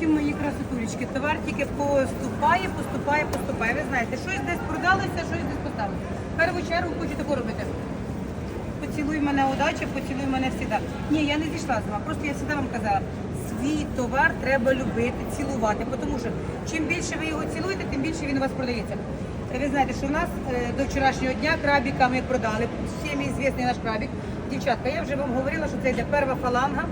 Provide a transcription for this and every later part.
Здрасте, мої красотулечки. Товар тільки поступає, поступає, поступає. Ви знаєте, щось десь продалося, щось десь поставили. В першу чергу хочу таку робити. Поцілуй мене удача, поцілуй мене всіда. Ні, я не зійшла з вами. Просто я завжди вам казала, свій товар треба любити, цілувати. Тому що чим більше ви його цілуєте, тим більше він у вас продається. Ви знаєте, що в нас е, до вчорашнього дня крабіка ми продали. Всім звісний наш крабік. Дівчатка, я вже вам говорила, що це йде перша фаланга.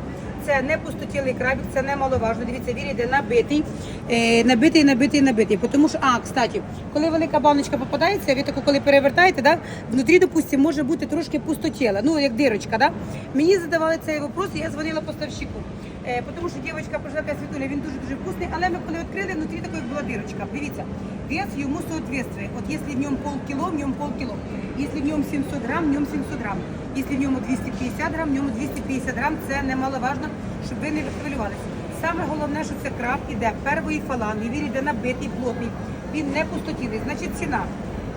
Це не пустотілий крабік, це немаловажно. Дивіться, він йде набитий, е, набитий, набитий, набитий. Тому що, а, кстати, коли велика баночка попадається, ви таку коли перевертаєте, да, внутрі, допустимо, може бути трошки пустотіла, ну як дирочка. Да? Мені задавали цей вопрос, і я дзвонила поставщику. Е, тому що дівчинка прийшла Світуля, він дуже дуже вкусний, але ми коли відкрили, внутрі такої була дирочка. Дивіться, вес йому соответствує. От якщо в ньому полкіло, в ньому полкіло. Якщо в ньому 700 грам, в ньому 700 грам. Якщо в ньому 250 грам, в ньому 250 грам. Це немаловажно, щоб ви не хвилювалися. Саме головне, що це краб іде первої фаланги, він іде набитий, плотний, він не пустотілий. Значить, ціна.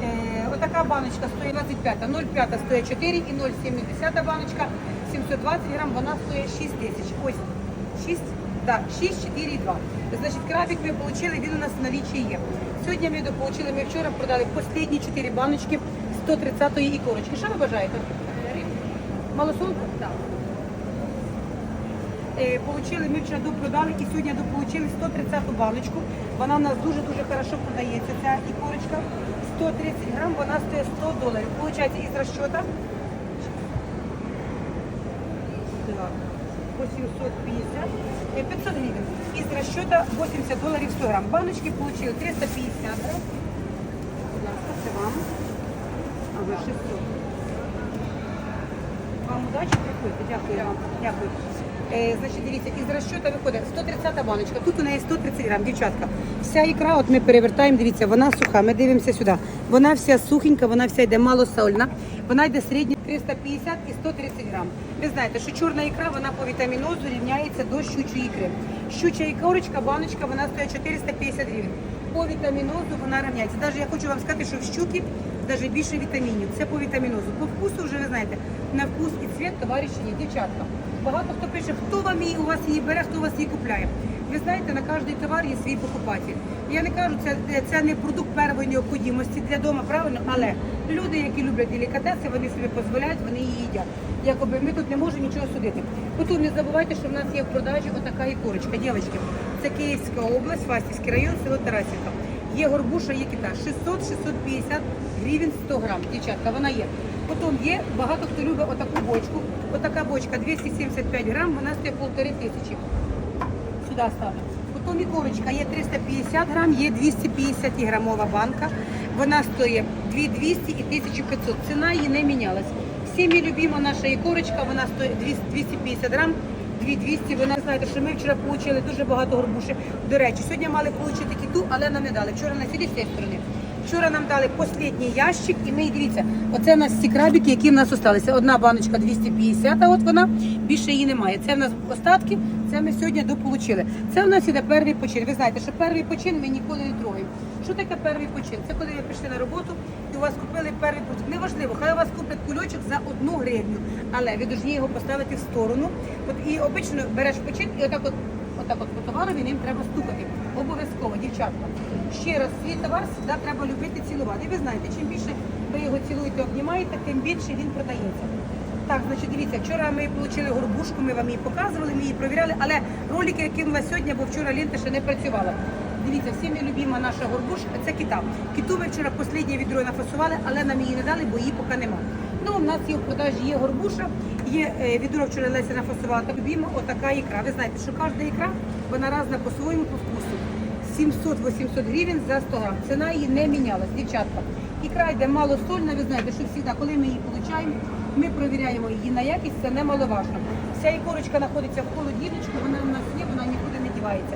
Е, отака баночка стоїть 25, 0,5 стоїть 4 і 0,7 баночка 720 грам, вона стоїть 6 тисяч. Ось 6, да, 6, 4 і 2. Значить, крабик ми отримали, він у нас в налічі є. Сьогодні ми дополучили, ми вчора продали останні 4 баночки 130-ї ікорочки. Що ви бажаєте? Малосолку? Так. Е, Получили, ми вчора допродали і сьогодні дополучили 130 баночку. Вона в нас дуже-дуже хорошо продається, ця ікорочка. 130 грам, вона стоїть 100 доларів. Получається із розчета. Так. 850, э, 500 гривен. Из расчета 80 долларов 100 грамм. Баночки получили 350 грамм. Будь ласка, це вам. Ага, 600. Вам удачі, приходьте. Дякую вам. Дякую. Е, значить, дивіться, із розчета виходить 130 баночка. Тут у неї 130 грам, дівчатка. Вся ікра, от ми перевертаємо, дивіться, вона суха. Ми дивимося сюди. Вона вся сухенька, вона вся йде малосольна. Вона йде середня 350 і 130 грам. Ви знаєте, що чорна ікра, вона по вітамінозу рівняється до щучої ікри. Щуча ікорочка, баночка, вона стоїть 450 гривень. По вітамінозу вона рівняється. Навіть я хочу вам сказати, що в щуки навіть більше вітамінів. Це по вітамінозу. По вкусу вже ви знаєте, на вкус і цвіт товариші дівчатка. Багато хто пише, хто вам її у вас її бере, хто вас її купляє. Ви знаєте, на кожний товар є свій покупатель. Я не кажу, це, це не продукт первої необхідності для дому, правильно, але люди, які люблять делікатеси, вони собі дозволяють, вони її їдять. Якоби ми тут не можемо нічого судити. Потім не забувайте, що в нас є в продажі отака ікорочка. Дівчатки, це Київська область, Фастівський район, село Тарасівка. Є горбуша, є кита. 600-650 гривень 100 грам. Дівчатка, вона є. Потім є багато хто любить отаку бочку. Отака бочка 275 грам, вона стоїть полтори тисячі. Сюди ставлю. Потім ікорочка є 350 грам, є 250 грамова банка. Вона стоїть 2200 і 1500. Ціна її не мінялась. Всіми любима наша ікорочка, вона стоїть 250 грам. 2200, вона знаєте, що ми вчора отримали дуже багато горбуші. До речі, сьогодні мали отримати кіту, але нам не дали. Вчора на сіді з цієї сторони. Вчора нам дали останній ящик, і ми дивіться, оце у нас ці крабики, які в нас залишилися. Одна баночка 250, а от вона більше її немає. Це в нас остатки, це ми сьогодні дополучили. Це у нас іде перший почин. Ви знаєте, що перший почин ми ніколи не трогаємо. Що таке перший почин? Це коли ви прийшли на роботу і у вас купили перший почин. Неважливо, хай у вас куплять кульочок за одну гривню, але ви повинні його поставити в сторону. От і обично береш почин і отак от. Отак от по товарові ним треба стукати. Обов'язково, дівчатка. Ще раз, свій товар завжди треба любити цілувати. І ви знаєте, чим більше ви його цілуєте, обнімаєте, тим більше він продається. Так, значить, дивіться, вчора ми отримали горбушку, ми вам її показували, ми її провіряли, але ролики я кинула сьогодні, бо вчора лента ще не працювала. Дивіться, всіми любима наша горбушка, це кита. Киту ми вчора останнє відро нафасували, але нам її не дали, бо її поки нема. Ну, у нас є в продажі є горбуша, є е, відро вчора Леся нафасувала. Так любима отака ікра. Ви знаєте, що кожна ікра, вона разна по своєму по вкусу. 700-800 гривень за 100 грам. Ціна її не мінялась, дівчатка. Ікра йде малосольна, ви знаєте, що завжди, коли ми її отримуємо, ми перевіряємо її на якість, це немаловажно. Вся ікорочка знаходиться в холодильничку, вона у нас є, вона нікуди не дівається.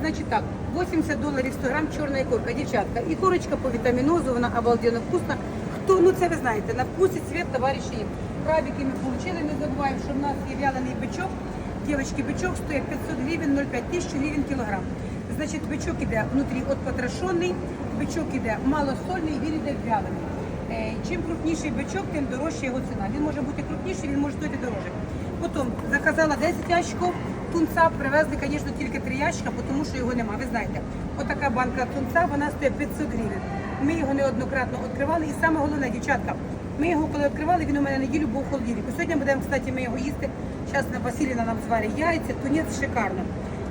Значить так, 80 доларів 100 грам чорна ікорка, дівчатка. Ікорочка по вітамінозу, вона обалденно вкусна. Хто, ну це ви знаєте, на вкусі цвіт товариші. Крабики ми отримали, не забуваємо, що в нас є вялений бичок. Дівчатки, бичок стоїть 500 гривень, 0,5 тисяч гривень кілограм. Значить, бичок іде внутрі от потрошений, бичок іде малосольний, він іде вялений. Е, Чим крупніший бичок, тим дорожча його ціна. Він може бути крупніший, він може стоїти дорожче. Потім заказала 10 ящиків, Тунца привезли, звісно, тільки три ящика, тому що його нема. Ви знаєте, отака банка тунца, вона стоїть 500 гривень. Ми його неоднократно відкривали. І саме головне, дівчатка, ми його коли відкривали, він у мене неділю був в холодильнику. Сьогодні будемо, кстати, ми його їсти. Зараз на Василіна нам зварить яйця, тунець шикарно.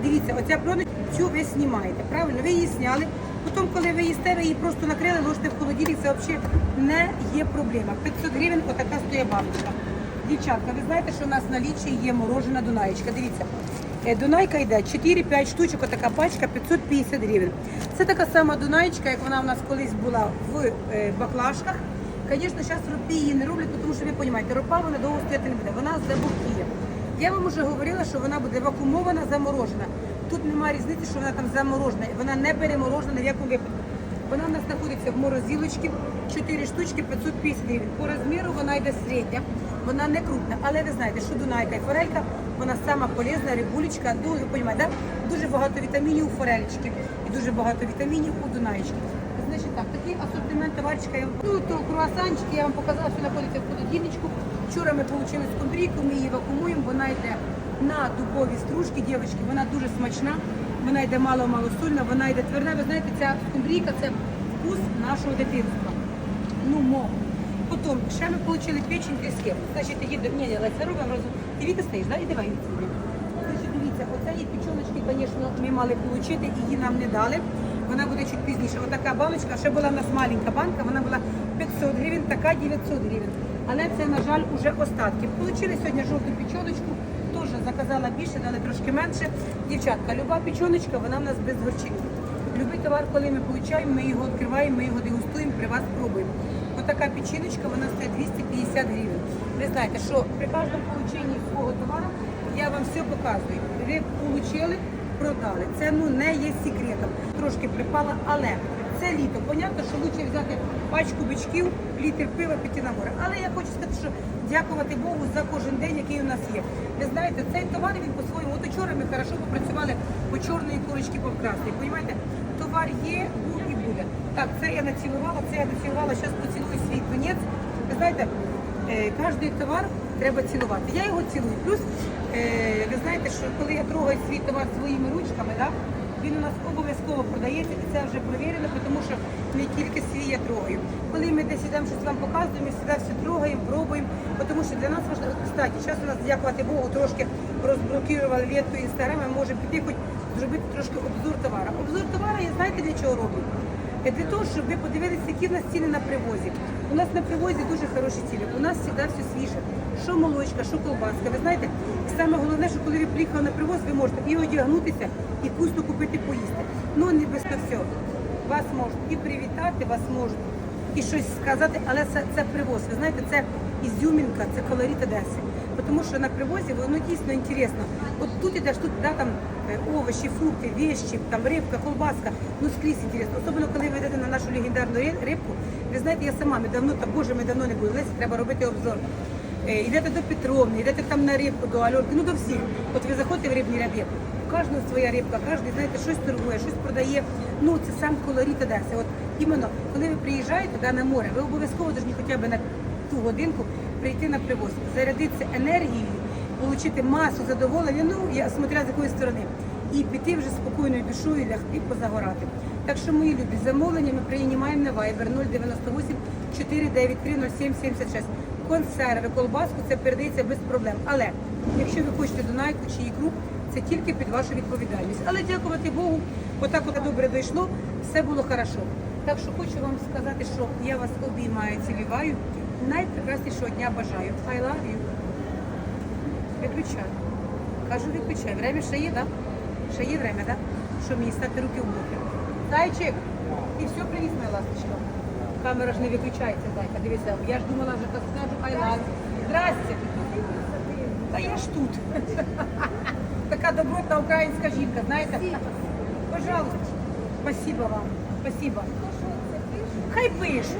Дивіться, оця пленочку цю ви знімаєте, правильно? Ви її зняли. Потім, коли ви їсте, ви її просто накрили, ложите в холодильник, це взагалі не є проблема. 500 гривень отака стоїть баночка. Дівчатка, ви знаєте, що у нас на лічі є морожена Дунаєчка. Дивіться. Е, Дунайка йде 4-5 штучок, отака пачка 550 гривень. Це така сама Дунаєчка, як вона у нас колись була в е, баклажках. Звісно, зараз ропі її не роблять, тому що ви розумієте, ропа вона довго стояти не буде, вона забухіє. Я вам вже говорила, що вона буде вакуумована, заморожена. Тут немає різниці, що вона там заморожена. Вона не переморожена ні в якому випадку. Вона у нас знаходиться в морозилочці, 4 штучки 550 гривень. По розміру вона йде середня, вона не крупна. Але ви знаєте, що Дунайка і форелька, вона сама полезна, рибулечка, ну, ви розумієте, да? дуже багато вітамінів у форельчики і дуже багато вітамінів у Дунаєчки. Значить так, такий асортимент товарчика. Я ну, то круасанчики я вам показала, що знаходиться в холодильничку. Вчора ми отримали скумбрійку, ми її вакуумуємо, вона йде на дубові стружки, дівчатки, вона дуже смачна, вона йде мало-мало сольна, вона йде тверда. Ви знаєте, ця скумбрійка це вкус нашого дитинства. Ну, мов. Потім ще ми отримали печень тріски. Значить, їде, ні, ні, Леся, робимо разом. Ти Віка стоїш, да? І давай Віка. Значить, дивіться, оце є печоночки, звісно, ми мали отримати, її нам не дали. Вона буде чуть пізніше. Отака баночка, ще була в нас маленька банка, вона була 500 гривень, така 900 гривень. Але це, на жаль, уже остатки. Получили сьогодні жовту печоночку, теж заказала більше, дали трошки менше. Дівчатка, люба печоночка, вона в нас без горчини. Любий товар, коли ми получаємо, ми його відкриваємо, ми його дегустуємо, при вас пробуємо. Отака печіночка, вона стоїть 250 гривень. Ви знаєте, що при кожному полученні свого товару я вам все показую. Ви отримали, продали. Це ну не є секретом. Трошки припала, але це літо. Понятно, що краще взяти пачку бичків, літр пива піти на море. Але я хочу сказати, що дякувати Богу за кожен день, який у нас є. Ви знаєте, цей товар він по-своєму. От вчора ми хорошо попрацювали по чорної курочки по красній. Понімаєте? Товар є, був і буде. Так, це я націлувала, це я націлувала, зараз поцілую свій тунець. Ви знаєте, е, кожний товар треба цілувати. Я його цілую. Плюс, е, ви знаєте, що коли я трогаю свій товар своїми ручками, да, він у нас обов'язково продається, і це вже перевірено, тому що не тільки свій я трогаю. Коли ми десь ідемо щось вам показуємо, ми завжди все трогаємо, пробуємо, тому що для нас важливо, кстати, зараз у нас, дякувати Богу, трошки розблокували інстаграм, ми можемо піти хоч зробити трошки обзор товару. Обзор товару, я знаєте для чого роблю? Для того, щоб ви подивилися, які в нас ціни на привозі. У нас на привозі дуже хороші ціни. У нас завжди все свіже. Що молочка, що колбаска. Ви знаєте, саме головне, що коли ви приїхали на привоз, ви можете і одягнутися, і вкусно купити поїсти. Ну не без всього. Вас можуть і привітати, вас можуть і щось сказати, але це, це привоз. Ви знаєте, це ізюмінка, це колорит Одеси. Тому що на привозі воно дійсно інтересно. От тут ідеш, тут да, там е, овочі, фрукти, вещі, там рибка, колбаска, ну скрізь інтересно. Особливо, коли ви йдете на нашу легендарну рибку. Ви знаєте, я сама ми давно, та боже, ми давно не були. Лесі, треба робити обзор. Йдете до Петровни, йдете там на рибку, до Альорки, ну до всіх. От ви заходите в рибні ряди. У кожного своя рибка, кожен, знаєте, щось торгує, щось продає. Ну, це сам колорит Одеси. От іменно, коли ви приїжджаєте да, на море, ви обов'язково повинні хоча б на ту годинку прийти на привоз, зарядитися енергією, отримати масу задоволення, ну, я смотря з якої сторони, і піти вже спокійною душою лягти позагорати. Так що, мої любі, замовлення ми приймаємо на Viber 098 493 0776. Консерви, колбаску це передається без проблем. Але якщо ви хочете донайку чи ікру, це тільки під вашу відповідальність. Але дякувати Богу, отак от добре дійшло, все було хорошо. Так що хочу вам сказати, що я вас обіймаю, цілюваю. Найпрекраснішого дня бажаю. I love you. Виключай. Кажу, виключай. Время ще є? Да? Ще є время? Да? Що мені стати руки в боки. Зайчик, і все привіз, моя ласточка. Камера ж не виключається, зайка. Дивися, я ж думала, вже так скажу, I love you. Здрасте. Та я ж тут. Така добротна українська жінка, знаєте? Пожалуйста. Спасибо вам. Спасибо. Хай пишуть.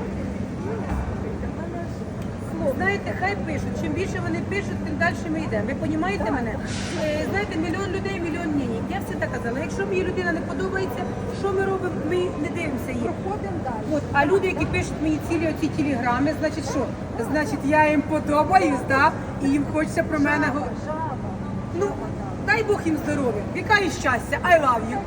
Знаєте, хай пишуть. Чим більше вони пишуть, тим далі ми йдемо. Ви розумієте мене? Е, Знаєте, мільйон людей, мільйон мнень. Я все так казала. Якщо мені людина не подобається, що ми робимо? Ми не дивимося її. Проходимо далі. От, а люди, які пишуть мені цілі оці телеграми, значить що? Значить, я їм подобаюсь, да? і їм хочеться про мене говорити. Ну, дай Бог їм здоров'я, віка і щастя. I love you.